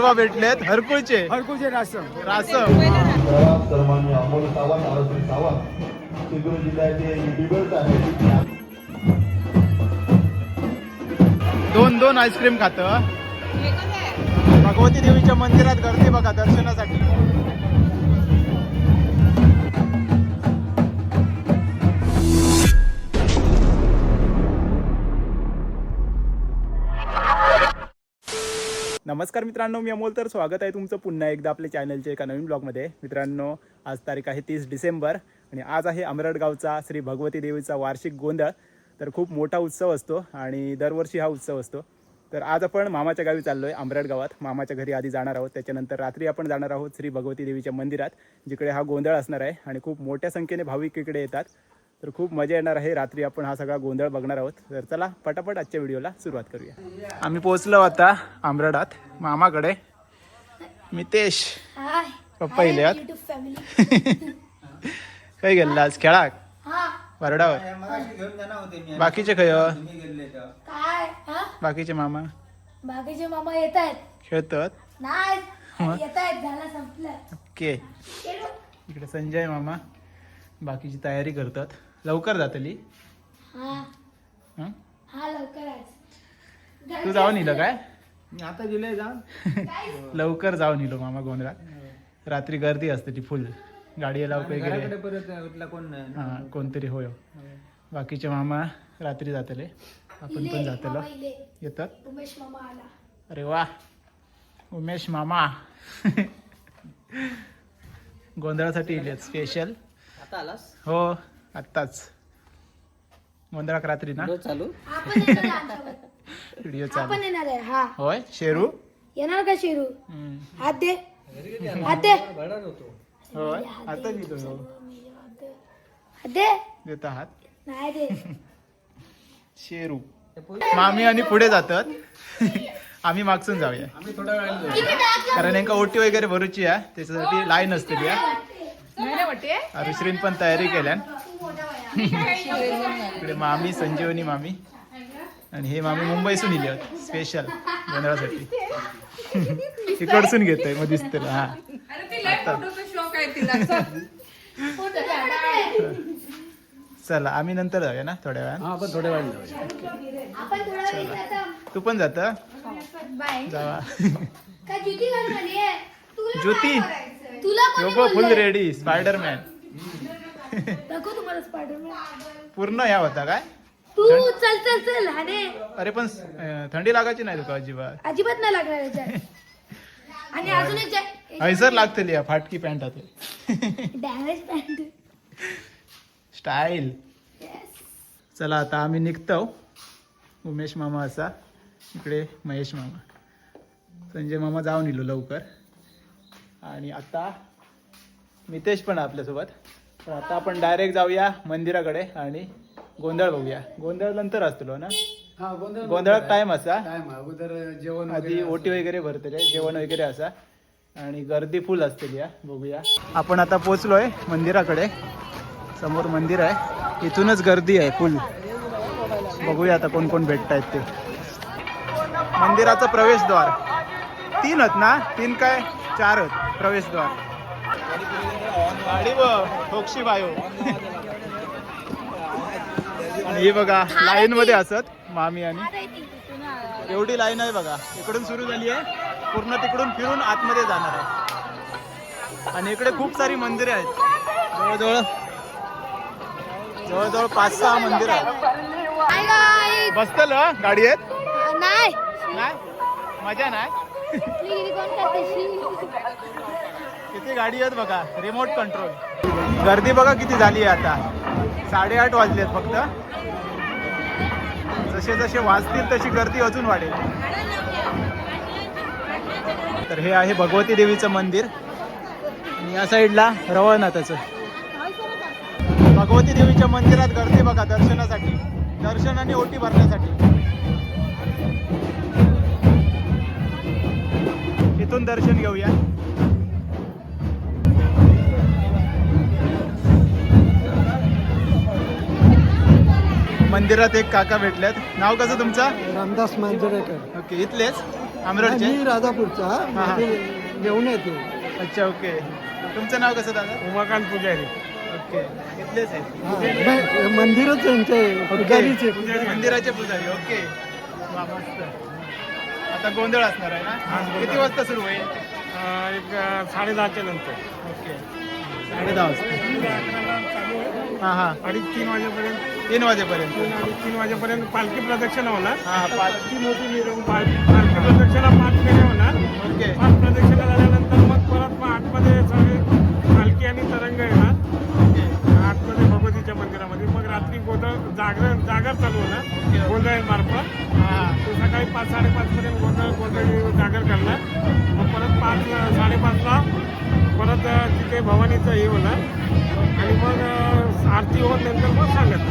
आजोबा भेटलेत. हरकुळचे. हरकुळचे रासम. रासम. सन्मान्य अमोल सावंत सावंत चिपळूण जिल्ह्याचे दोन दोन आईस्क्रीम खात. भगवती देवीच्या मंदिरात गर्दी बघा दर्शनासाठी. नमस्कार मित्रांनो मी अमोल. तर स्वागत आहे तुमचं पुन्हा एकदा आपल्या चॅनलच्या एका नवीन ब्लॉगमध्ये. मित्रांनो आज तारीख आहे तीस डिसेंबर आणि आज आहे अमरडगावचा श्री भगवती देवीचा वार्षिक गोंधळ. तर खूप मोठा उत्सव असतो आणि दरवर्षी हा उत्सव असतो. तर आज आपण मामाच्या गावी चाललो आहे अमरडगावात मामाच्या घरी आधी जाणार आहोत. त्याच्यानंतर रात्री आपण जाणार आहोत श्री भगवती देवीच्या मंदिरात जिकडे हा गोंधळ असणार आहे आणि खूप मोठ्या संख्येने भाविक इकडे येतात. तर खूप मजा येणार आहे. रात्री आपण हा सगळा गोंधळ बघणार आहोत. तर चला पटापट आजच्या व्हिडिओला सुरुवात करूया. आम्ही पोहोचलो आता आमरडात. मामाकडे. मितेश. पप्पा इले आहात? युट्यूब फॅमिली काय गेला आज? खेळा? हा. वरडावर. बाकीचे खय काय? हा? बाकीचे मामा? बाकीचे मामा येत आहेत. खेळतात? ओके. इकडे संजय मामा. बाकीची तयारी करतात. लवकर जातली हा. हं? हा लवकर आज. तू जाऊन इलं काय? मी आता गेले जा. लवकर जाऊन इलो मामा गोंधळात. रात्री गर्दी असते ती फुल. गाडी लाव वगैरे परत उठला कोण नाही हा कोणतरी होय. बाकीचे मामा रात्री जातले. आपण पण जातलो. येतात? उमेश मामा आला. अरे वा. उमेश मामा. गोंधळासाठी इले स्पेशल. आता आलास? हो. आत्ताच. गोंधळाक रात्री ना? चालू? आपण येणार आहे आमच्यावर. व्हिडिओ चालू. आपण येणार आहे हा. होय? शेरू? येणार का शिरू? हम्म. हात दे. हात दे. होय? आता हो. हात दे. देत आहात नाही दे शेरू. मामी आणि पुढे जातात. आम्ही मागसून जाऊया. आम्ही थोडा वेळ कारण नेमका ओटी वगैरे भरूची आहे. त्याच्यासाठी लाईन असते अरुश्रीन पण तयारी केल्या इकडे मामी संजीवनी मामी. आणि हे मामी मुंबईसून इले स्पेशल गोंधळासाठी इकडसून घेतोय मग दिसते हा. चला आम्ही नंतर जाऊया ना थोड्या वेळात हा आपण थोड्या वेळ जाऊया. आपण थोडा वेळ जाता. तू पण जात? बाय जावा. काय ज्योती घालून आली आहे? तुला ज्योती? तुला कोणी योगो फुल? रेडी स्पायडरमॅन दाखव तुम्हाला स्पायडरमॅन पूर्ण या होता काय? तू चल चल चल हाने अरे पण अं, थंडी लागायची नाही तुका अजिबात. अजिबात नाही लागणार याच्यात. आणि अजून एक जा- हैसर लागतली या फाटकी पॅन्ट आता डॅमेज पॅन्ट स्टाईल चला आता आम्ही निघतो. उमेश मामा असा. इकडे महेश मामा. संजय मामा जाऊन इलो लवकर. आणि आता मितेश पण आहे आपल्यासोबत. तर आता आपण डायरेक्ट जाऊया मंदिराकडे आणि गोंधळ बघूया. गोंधळ नंतर असतो ना? हा गोंधळ गोंधळात टाइम असा? टाइम अगोदर जेवण आधी ओटी वगैरे भरतले जेवण वगैरे असा. आणि गर्दी फुल असते या बघूया. आपण आता पोचलोय मंदिराकडे. समोर मंदिर आहे. इथूनच गर्दी आहे फुल बघूया आता कोण कोण भेटत आहेत ते. मंदिराचं प्रवेशद्वार. तीन आहेत ना? तीन काय? चार आहेत. प्रवेशद्वार. गाडी ठोकशी बायो. आणि हे बघा लाईन मध्ये असत मामी आणि एवढी लाईन आहे बघा. इकडून सुरू झाली आहे. पूर्ण तिकडून फिरून आतमध्ये जाणार आहे. आणि इकडे खूप सारी मंदिरे आहेत. जवळजवळ जवळजवळ पाच सहा मंदिर आहेत. बसतल गाडी आहेत? नाही. नाही? मजा नाही? किती गाडी आहेत बघा? रिमोट कंट्रोल गर्दी बघा किती झाली आहे आता. साडेआठ वाजले आहेत फक्त. जसे जसे वाजतील तशी गर्दी अजून वाढेल. तर हे आहे भगवती देवीचं मंदिर. आणि या साईडला रवळनाथाचं. भगवती देवीच्या मंदिरात गर्दी बघा दर्शनासाठी. दर्शन आणि ओटी भरण्यासाठी. इथून दर्शन घेऊया. मंदिरात एक काका भेटल्यात नाव कसं तुमचं? रामदास मांजरेकर. ओके इथलेच? अमरावतीचे? मी राजापूरचा. हा. घेऊन येतो. अच्छा ओके. तुमचं नाव कसं दादा? उमाकांत पुजारी. ओके. इथलेच आहे हा, नाही, मंदिरच त्यांचे पुजारीचे मंदिराचे पुजारी ओके. वा मस्त. आता गोंधळ असणार आहे ना? किती वाजता सुरू होईल? एक साडे दहाच्या नंतर. ओके. साडे दहा वाजता हां हां. अडीच तीन वाजेपर्यंत. तीन वाजेपर्यंत. तीन अडीच तीन वाजेपर्यंत पालखी प्रदक्षिणा होणार. हां ती मोठी मिरवणूक पाल- पालखी प्रदक्षिणा पाच फेऱ्या होणार. ओके. पाच प्रदक्षिणा झाल्यानंतर मग परत मग आतमध्ये सगळे पालखी आणि तरंग येणार. ओके. आतमध्ये भगवतीच्या मंदिरामध्ये. मग रात्री गोंधळ जागर जागर चालू होणार. गोंधळ मार्फत हां तो सकाळी पाच साडेपाच पर्यंत गोंधळ गोंधळ जागर करणार. मग परत पाच साडेपाचला परत तिथे भवानीचं हे होणार. आणि मग आरती होऊन नंतर मग सांगत.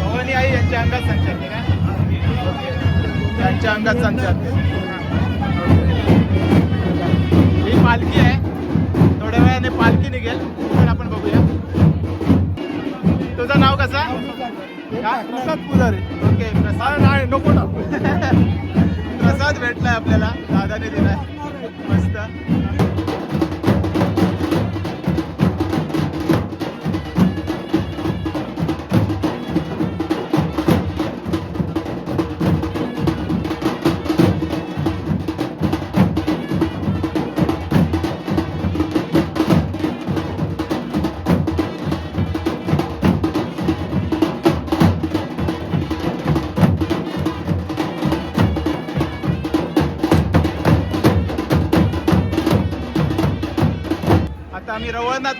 भवानी आई यांच्या अंगात संचार यांच्या अंगात संचार ही पालखी आहे. थोड्या वेळाने पालखी निघेल. ती पण आपण बघूया. तुझं नाव कसं? प्रसाद पुजारी. ओके प्रसाद. नाही नको ना. प्रसाद भेटलाय आपल्याला. दादाने दिलाय. मस्त.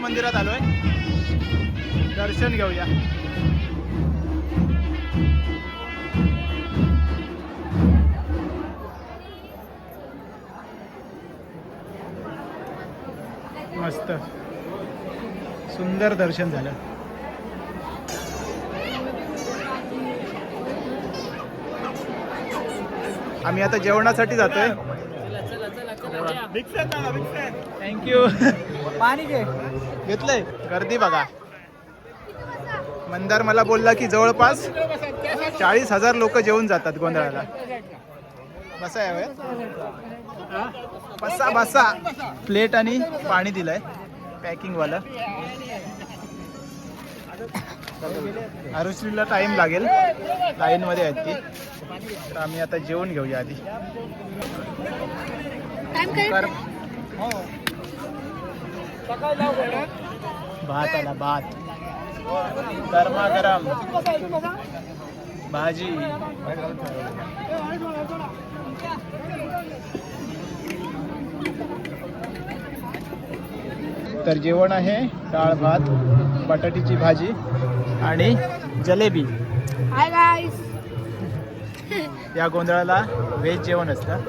मंदिरात आलोय. दर्शन घेऊया. मस्त. सुंदर दर्शन झालं. आम्ही आता जेवणासाठी जातोय. थँक्यू पाणी घे. घेतलंय. गर्दी बघा. मंदार मला बोलला की जवळपास चाळीस हजार लोक जेवून जातात गोंधळाला. बसा यावे बसा बसा. प्लेट आणि पाणी दिलंय. पॅकिंग वाला. आरुश्रीला टाइम लागेल. लाईन मध्ये आहेत ती. तर आम्ही आता जेवून घेऊया आधी. टाइम काय कर. भात आला भात. गरमागरम. भाजी. तर जेवण आहे डाळ भात बटाट्याची भाजी आणि जलेबी. या गोंधळाला व्हेज जेवण असतं.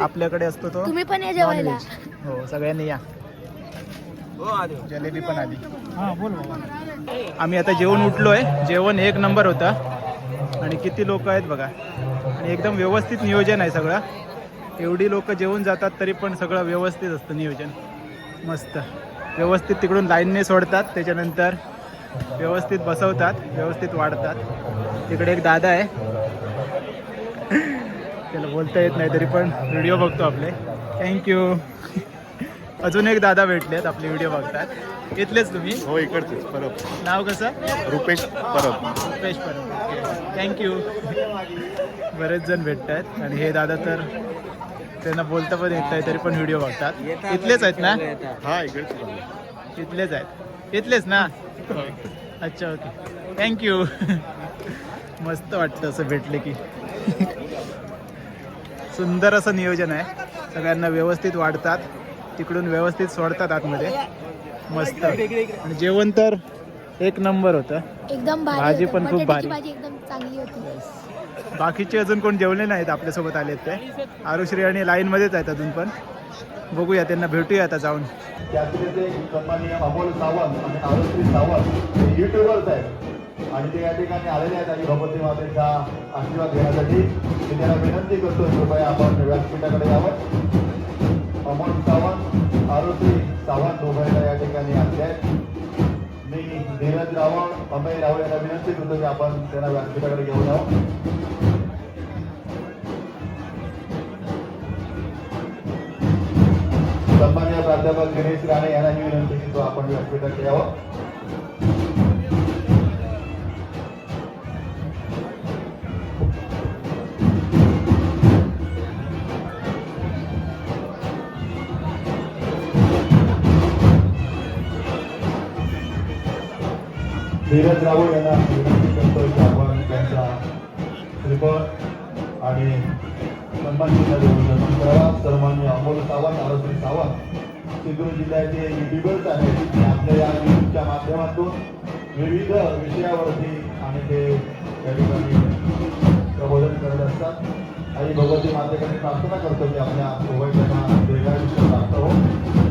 आपल्याकडे असतो तो तुम्ही पण या जेवायला. हो सगळ्यांनी या. जलेबी पण आली. हा बोल आम्ही आता जेवण उठलोय. जेवण एक नंबर होता. आणि किती लोक आहेत बघा. आणि एकदम व्यवस्थित नियोजन आहे सगळं. एवढी लोक जेवून जातात तरी पण सगळं व्यवस्थित असतं नियोजन. मस्त. व्यवस्थित तिकडून लाईनने सोडतात. त्याच्यानंतर व्यवस्थित बसवतात. व्यवस्थित वाढतात. तिकडे एक दादा आहे. त्याला बोलता येत नाही तरी पण व्हिडिओ बघतो आपले. थँक्यू अजून एक दादा भेटलेत आपले व्हिडिओ बघतात. इथलेच तुम्ही? हो इकडचेच परब. नाव कसं? रुपेश परब. रुपेश परब थँक्यू बरेच जण भेटत आहेत आणि हे दादा तर त्यांना बोलता पण येत नाही तरी पण व्हिडिओ बघतात. इथलेच आहेत ना? हा इकडचे इथलेच आहेत. इथलेच ना? अच्छा ओके थँक्यू मस्त वाटतं असं भेटले की. सुंदर असं नियोजन आहे. सगळ्यांना व्यवस्थित वाढतात. तिकडून व्यवस्थित सोडतात आतमध्ये. मस्त. आणि जेवण तर एक नंबर होतं. एकदम भारी भाजी. पण खूप भारी. भाजी एकदम चांगली होती. बाकीचे अजून कोण जेवले नाहीत आपल्यासोबत आलेत ते? आरुश्री आणि लाईनमध्येच आहेत अजून पण. बघूया त्यांना भेटूया आता जाऊन. त्यातले ते सन्माननीय अमोल सावंत आणि आरोग्य सावंत युट्यूबर्स आहेत. आणि ते या ठिकाणी आलेले आहेत. आणि भगवती मातेचा आशीर्वाद घेण्यासाठी मी त्यांना विनंती करतो कृपया आपण व्यासपीठाकडे यावं. अमोल सावंत आरोपी सावंत दोघांना या ठिकाणी आले आहेत. मी धीरज रावण अमय रावळ यांना विनंती करतो की आपण त्यांना व्यासपीठाकडे घेऊन आहोत सन्मान्य प्राध्यापक गणेश राणे यांना ही विनंती की आपण व्यासपीठाकडे यावं. धीरज रावळ यांना विनंती करतोय की आपण त्यांचा श्रीफळ आणि सन्मान चिन्ह सन्मान करावा सन्मान्य अमोल सावंत आरोपी सावंत सिंधुदुर्ग जिल्ह्याचे युट्यूबर्स आहेत. ते आपल्या या न्यूजच्या माध्यमातून विविध विषयावरती आणि ते त्या ठिकाणी प्रबोधन करत असतात. आणि भगवती मातेकडे प्रार्थना करतो की आपल्यासोबत दीर्घायुष्य प्राप्त हो.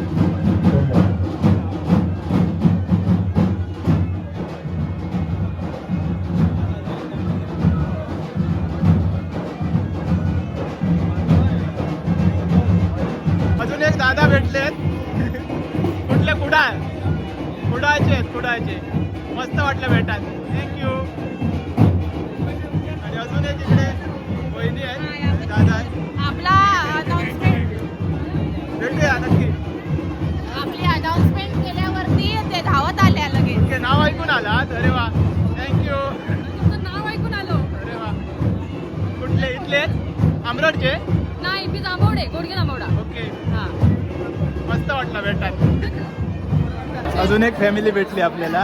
फॅमिली भेटली आपल्याला.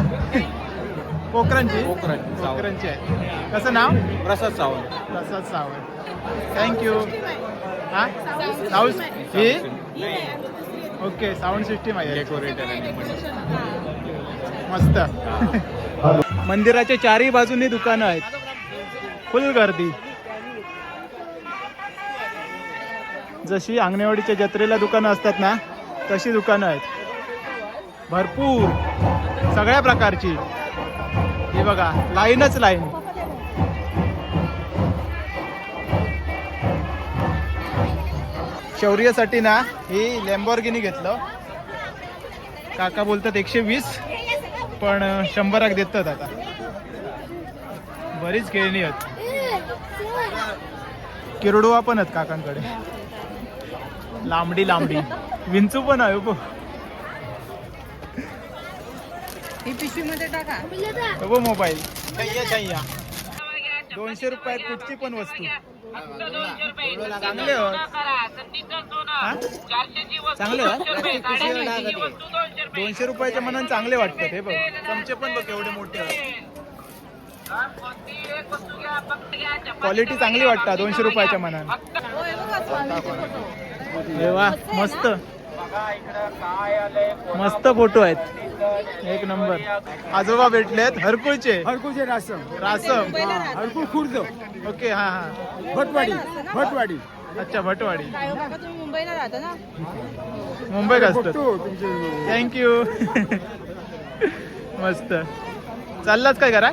कोकरांची? कोकरांची आहे. कसं नाव? प्रसाद सावंत. प्रसाद सावंत. थँक्यू हा? साऊंड ही? ओके साऊंड सिस्टीम आहे मस्त. मंदिराच्या चारही बाजूनी दुकानं आहेत. फुल गर्दी. जशी अंगणेवाडीच्या जत्रेला दुकानं असतात ना तशी दुकानं आहेत. भरपूर. सगळ्या प्रकारची. हे बघा लाईनच लाईन. शौर्यासाठी ना हे लॅम्बॉर्गिनी घेतलं. काका बोलतात एकशे वीस पण शंभराक देतात आता. बरीच खेळणी आहेत. किरडोवा पण आहेत काकांकडे. लांबडी लांबडी. विंचू पण आहे बघ ही पिशवी मध्ये टाका. हो मोबाईल. दोनशे रुपयात कुठची पण वस्तू. चांगले होत हा? चांगले होत दोनशे रुपयाच्या मनाने चांगले वाटतात. हे बघ. चमचे पण बघ एवढे मोठे आहेत. क्वालिटी चांगली वाटतात दोनशे रुपयाच्या मनाने. हे वा मस्त. मस्त फोटो आहेत. एक नंबर. आजोबा भेटलेत हरकुळचे हरकुळचे रासम. रासम. हरकुळ खुर्द. ओके हा हा. भटवाडी भटवाडी. अच्छा भटवाडी. तुम्ही मुंबईला राहता ना? तुमचे. थँक्यू मस्त. चाललाच काय करा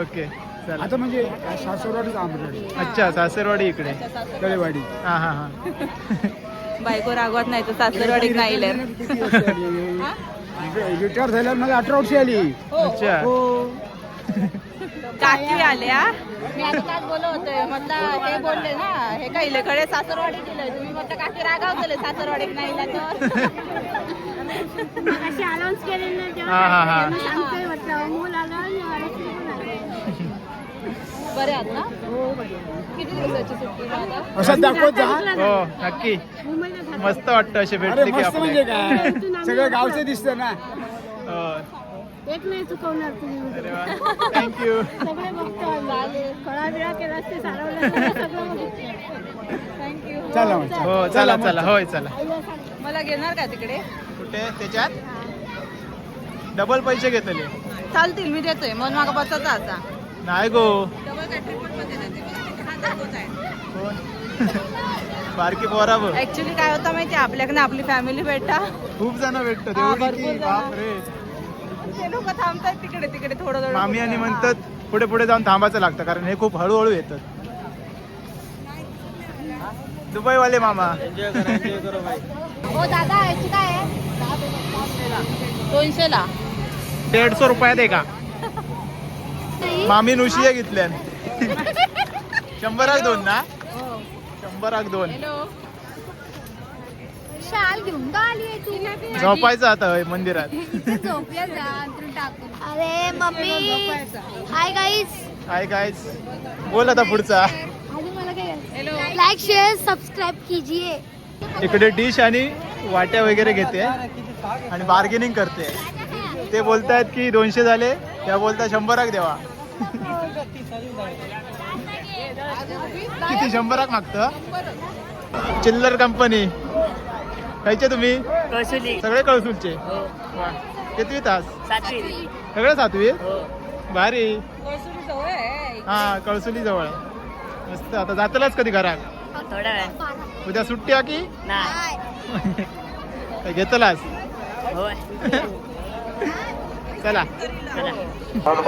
ओके चला आता म्हणजे आंबरवाडी. अच्छा सासरवाडी इकडे. तळेवाडी. हा हा हा. बायको रागवत नाही तर सासरवाडीत नाही रिटायर झाल्यावर मला अठरा वर्षी आली. अच्छा. हो. काकी आल्या मी आता काय बोलत होते म्हटलं हे बोलले ना हे काही लेकडे सासरवाडी दिलंय तुम्ही म्हटलं काकी रागावतले सासरवाडीत नाही इला तर. अशी अनाऊन्स केलेलं ना तेव्हा हा हा हा. मी सांगतोय म्हटलं अमोल आला आणि आरती पण आली. बरे आहात ना? किती दिवसाची सुट्टी आता? असं दाखवत जा. हो नक्की. मस्त वाटतं असे अरे भेटले की मस्त म्हणजे आपले काय? सगळं गावचं दिसतं ना. हो. एक नाही चुकवणार तुम्ही. अरे वा. थँक्यू सगळे बघतो आम्ही. फळा बिळा केला असते सारवलं सगळं बघितलं थँक्यू चला मग. हो चला. चला होय चला. आईला सांग मला घेणार का तिकडे? कुठे? त्याच्यात? डबल पैसे घेतले. चालतील मी देतोय. मन मागा बसत आता. नाही गो. बारकी पोरा ऍक्च्युली काय होतं माहिती आपल्याकडे आपली फॅमिली भेटा खूप जण. बापरे. ते लोक थांबतात तिकडे तिकडे थोडं थोडं मामी आणि. म्हणतात पुढे पुढे जाऊन थांबायचं लागतं कारण हे खूप हळूहळू येतात. दुबईवाले मामा. हो दादा याची काय आहे? दोनशे ला देडशे रुपयात आहे का? मामी नुशिये घेतल्यान. शंभराक दोन ना? शंभराक दोन. शाल घेऊन का आली आहे तू? झोपायचं आता होय मंदिरात. जा टाकून अरे मम्मी. हाय गाईज काय काय बोल आता पुढचा. आधी मला काय लाईक शेअर सबस्क्राईब कीजिए इकडे डिश आणि वाट्या वगैरे घेते. आणि बार्गेनिंग करते. ते बोलतायत की दोनशे झाले त्या बोलता शंभराक देवा. किती? शंभराक मागत? चिल्लर कंपनी खायचे तुम्ही? सगळे कळसूलचे. वा. कितवी तास? सगळे सातवी? भारी. हा कळसुली जवळ. मस्त. आता जातलाच कधी घरात? उद्या सुट्टी आहे की? घेतलास? चला.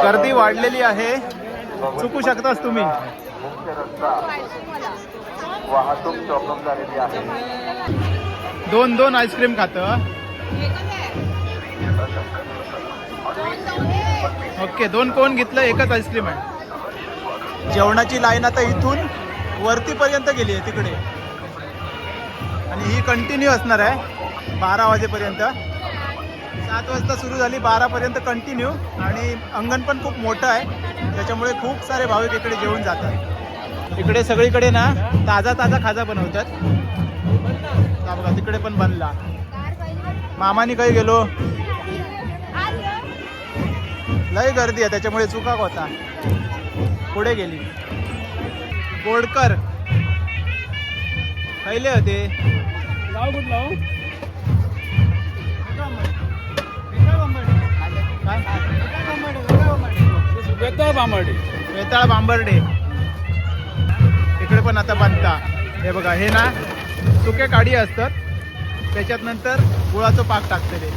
गर्दी वाढलेली आहे. चुकू शकतास तुम्ही. दोन दोन आईस्क्रीम खात. ओके दोन कोण घेतलं? एकच आईस्क्रीम आहे. जेवणाची लाईन आता इथून वरतीपर्यंत गेली आहे तिकडे. आणि ही कंटिन्यू असणार आहे बारा वाजेपर्यंत. सात वाजता सुरू झाली बारापर्यंत कंटिन्यू आणि अंगण पण खूप मोठं आहे. त्याच्यामुळे खूप सारे भाविक इकडे जेवून जातात. इकडे सगळीकडे ना ताजा ताजा खाजा बनवतात. बघा तिकडे पण बनला. मामानी काही गेलो. लय गर्दी आहे त्याच्यामुळे चुका होता. पुढे गेली. गोडकर खैले होते. वेताळ बांबर्डे. वेताळ बांबर्डे. इकडे पण आता बांधता. हे बघा हे ना सुके काडी असतात. त्याच्यात नंतर गुळाचं पाक टाकतले.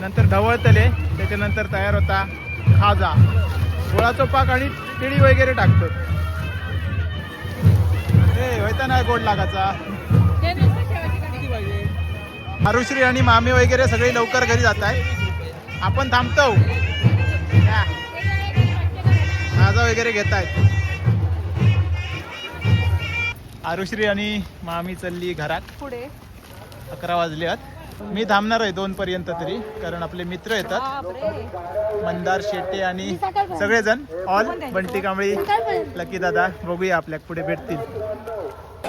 नंतर ढवळतले. त्याच्यानंतर तयार होता खाजा. गुळाचं पाक आणि तिळी वगैरे टाकतो हे होता नाही गोड लागाचा. मारुश्री आणि मामी वगैरे सगळे लवकर घरी जात आहे आपण थांबतो. खाजा वगैरे घेत आहेत आरुश्री आणि मामी चालली घरात. पुढे. अकरा वाजले आहेत. मी थांबणार आहे दोन पर्यंत तरी कारण आपले मित्र येतात. मंदार शेट्टे आणि सगळेजण. ऑल बंटी कांबळी लकी दादा बघूया आपल्या पुढे भेटतील.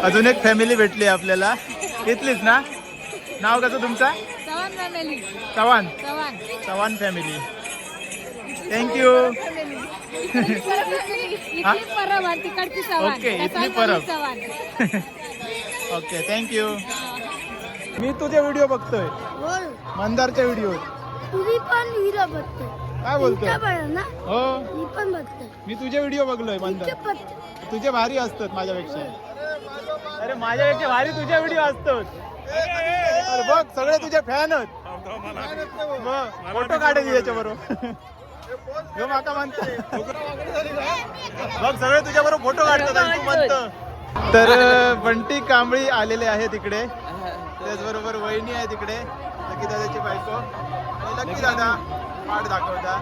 अजून एक फॅमिली भेटली आपल्याला. इथलीच ना? नाव कसं तुमचा? Chavan family Chavan? Chavan. Chavan family thank you हा? इथली परब आणि तिकडची चव्हाण. ओके, इथली त्याचा Parab. Chavan. Okay thank you मी तुझे व्हिडिओ बघतोय. बोल. मंदारच्या व्हिडिओ तुझी पण हिरो बघते काय बोलतोय? ना? हो. मी पण बघते मी तुझे व्हिडिओ बघलोय मंदार. तुझे भारी असतात माझ्यापेक्षा. अरे माझ्यापेक्षा भारी तुझे व्हिडिओ असतात. अरे बघ सगळे तुझे फॅन आहेत. मग फोटो काढायची याच्या बरोबर ह्यो माका म्हणतोय बघ सगळे तुझ्या बरोबर फोटो काढतात आणि तू म्हणतो. तर बंटी कांबळी आलेले आहे तिकडे त्याचबरोबर वहिनी आहे तिकडे लकी दादाची बायको. आणि लकी दादा पाठ दाखवता.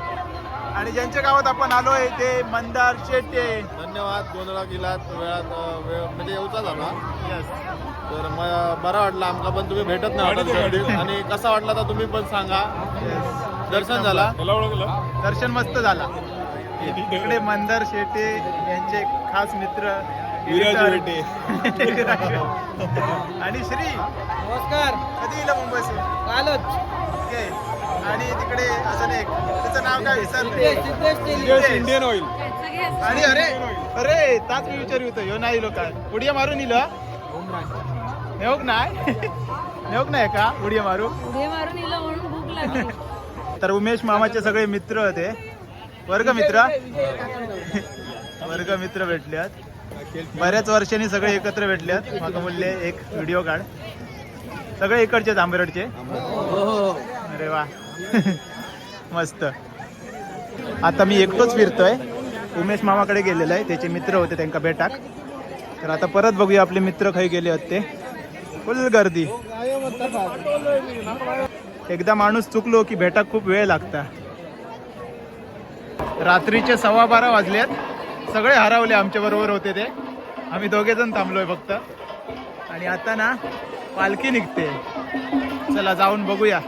आणि ज्यांच्या गावात आपण आलोय ते मंदार शेट्टे. धन्यवाद गोंधळा गेलात वेळात वेळ म्हणजे येऊचा झाला. तर म- बरा वाटला आमका पण तुम्ही भेटत नाही. आणि कसा वाटला तर तुम्ही पण सांगा. दर्शन झाला? दर्शन मस्त झाला. इकडे मंदार शेटे यांचे खास मित्र आणि श्री. नमस्कार. कधी येईल मुंबईसून कालच. ओके. आणि तिकडे अजून एक. त्याचं नाव काय? विसरलं इंडियन ऑइल आणि अरे अरे ताच मी विचारू होतो. ह्यो नाही लोक उडिया मारून इल नेऊक नाही नेऊक नाही का उडिया मारू पुढे मारून म्हणून भूक लागली. तर उमेश मामाचे सगळे मित्र होते. वर्ग मित्र? वर्ग मित्र भेटल्यात बऱ्याच वर्षांनी सगळे एकत्र भेटल्यात माझं बोलले एक व्हिडिओ काढ. सगळे इकडचे आंबेरडचे अरे वा. मस्त. आता मी एकटोच फिरतोय. उमेश मामाकडे गेलेलो आहे. त्याचे मित्र होते त्यांना भेटाक तर आता परत बघूया आपले मित्र खाई गेले होते. फुल गर्दी. एकदा माणूस चुकलो की भेटाक खूप वेळ लागता. रात्रीचे सव्वा बारा वाजलेत सगळे हरवले आमच्या बरोबर होते ते. आम्ही दोघे जण थांबलोय फक्त. आणि आता ना पालखी निघते. चला जाऊन बघूया.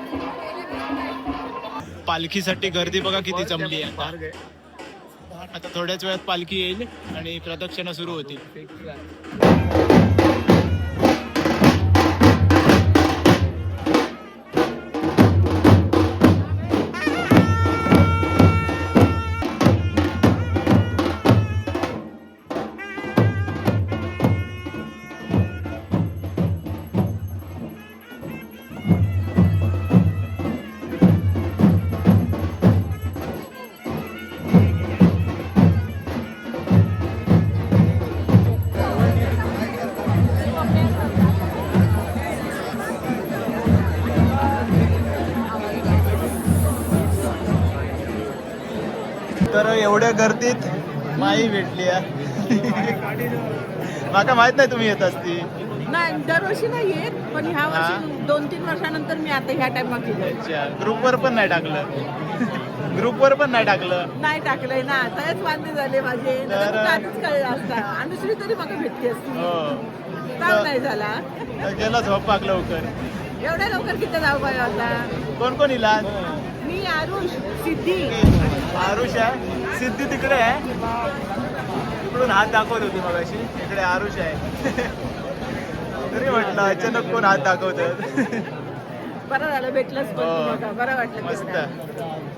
पालखीसाठी गर्दी बघा किती जमली आहे आता. आता थोड्याच वेळात पालखी येईल आणि प्रदक्षिणा सुरू होतील. तर एवढ्या गर्दीत माई भेटली माका माहीत नाही तुम्ही येत असती. नाही दरवर्षी नाही येत पण ह्या वर्षी दोन तीन वर्षानंतर मी आता ह्या केलं अच्छा ग्रुपवर पण नाही टाकलं. ग्रुपवर पण नाही टाकलं. नाही टाकलंय ना आताच वांदे झाले माझे. तर- आधीच कळलं असता. अनुश्री तरी मला भेटली असती. हो. काम नाही झाला. गेला झोपाक लवकर. एवढ्या लवकर किती जाऊ पाहिजे आता? कोण कोण इला आरुष सिद्धी. आरुष आहे. सिद्धी तिकडे आहे. तिकडून हात दाखवत होती मग अशी इकडे आरुष आहे. तरी म्हटलं अचानक कोण हात दाखवतात? बरं झालं भेटलंच पण हो. बरं वाटलं मस्त.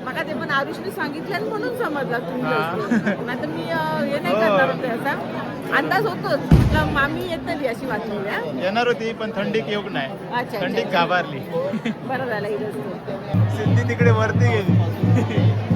मला ते पण आरुषने सांगितलं म्हणून समजला तुम्ही हा. असते. नाहीतर मी अं, हे नाही हो. करणार होते असा अंदाज होतोच म्हटलं मामी येत नाही अशी द्या येणार होती पण थंडीक योग नाही अच्छा, अच्छा थंडीक अच्छा. घाबरली बरं झालं इथंच सिद्धी तिकडे वरती गेली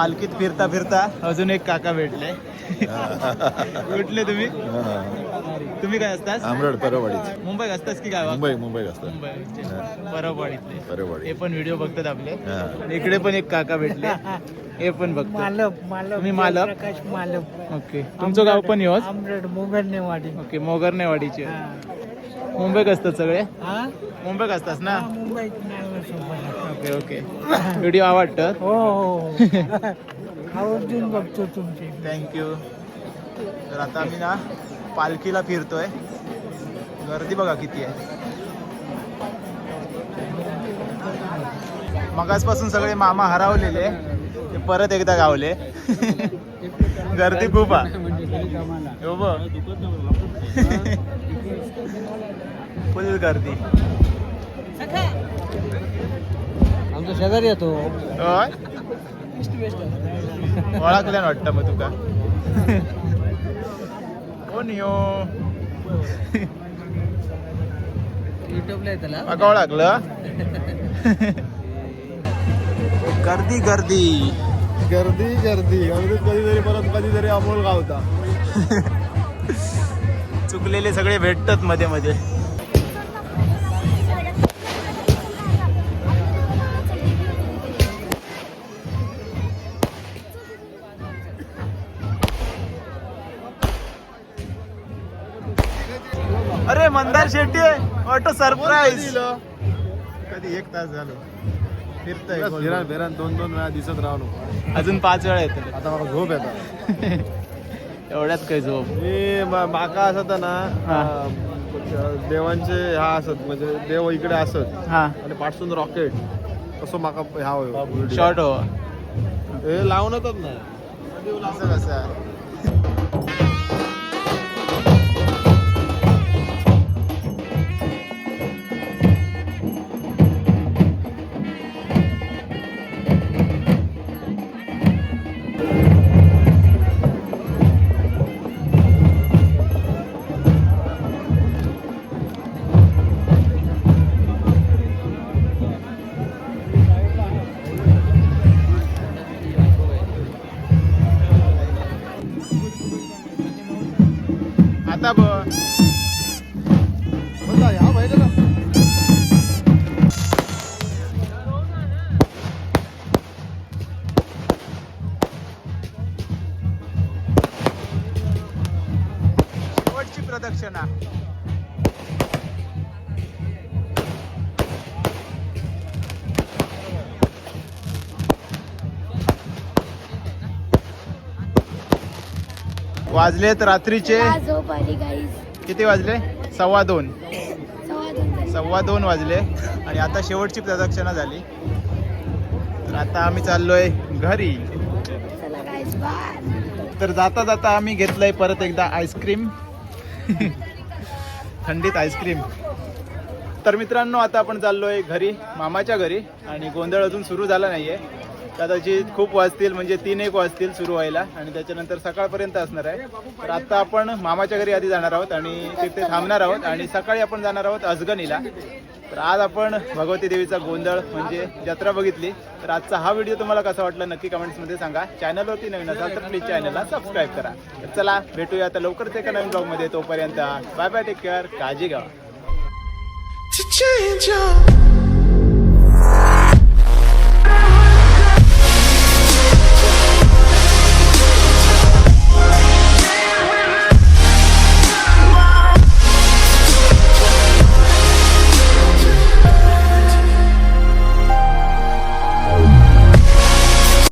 पालखीत फिरता फिरता अजून एक काका भेटले. कुठले तुम्ही? तुम्ही काय असतास? आमरड परवाडीच मुंबई असतास की गावात? मुंबई मुंबई असतात मुंबई परवाडीतले. परवाडी हे पण व्हिडिओ बघतात आपले. इकडे पण एक काका भेटले. हे पण बघतो मालक मालक तुम्ही मालक? प्रकाश मालक ओके. तुमचं गाव पण योच आमरड मोगडनेवाडी ओके मोगरनेवाडीचे. मुंबईत असतात सगळे? हा? मुंबईत असतात ना? मुंबईत ओके ओके. व्हिडिओ आवडतं? हो हो आवर्जून बघतो तुमचे. थँक्यू तर आता आम्ही ना पालखीला फिरतोय. गर्दी बघा किती आहे. मगासपासून सगळे मामा हरवलेले. ते परत एकदा गावले. गर्दी खूप आहे. हो. फुल गर्दी. आमचा शेजारी येतो. होय? ओळखल्यान वाटतं मग तुका. कोण यो? युट्यूबला येतला. गर्दी गर्दी. गर्दी गर्दी. अगदी कधीतरी परत कधीतरी अमोल गावता. चुकलेले सगळे भेटतात मध्ये मध्ये. अरे मंदार शेट्टी ऑटो सरप्राईज कधी एक तास झालो. फिरतोय फिरान फिरान दोन दोन वेळा दिसत राहू नको. अजून पाच वेळा येतो आता मला झोप येतात एवढ्यात काय झोप. मी माका असत ना हा. अं, देवांचे ह्या असत म्हणजे देव इकडे असत. हा. आणि पाठसून रॉकेट असं माका ह्या होय. शॉर्ट हो. हे लावूनच नाही असं कसं आता वाजलेत रात्रीचे. झोप आली गाईज किती वाजले? सव्वा दोन. सव्वा दोन सव्वा दोन वाजले. आणि आता शेवटची प्रदक्षिणा झाली. तर आता आम्ही चाललोय घरी. चला गाईज बाय तर जाता जाता आम्ही घेतलंय परत एकदा आईस्क्रीम थंडीत आईस्क्रीम तर मित्रांनो आता आपण चाललोय घरी मामाच्या घरी. आणि गोंधळ अजून सुरू झाला नाहीये. कदाचित खूप वाजतील म्हणजे तीन एक वाजतील सुरू व्हायला आणि त्याच्यानंतर सकाळपर्यंत असणार आहे. तर आता आपण मामाच्या घरी आधी जाणार आहोत आणि तिथे थांबणार आहोत आणि सकाळी आपण जाणार आहोत अजगणीला तर आज आपण भगवती देवीचा गोंधळ म्हणजे जत्रा बघितली. तर आजचा हा व्हिडिओ तुम्हाला कसा वाटला नक्की कमेंट्समध्ये सांगा. चॅनलवरती नवीन असाल तर प्लीज चॅनलला सबस्क्राईब करा. तर चला भेटूया आता लवकरच एका नवीन ब्लॉगमध्ये. तोपर्यंत बाय बाय टेक केअर काळजी घ्या. To change your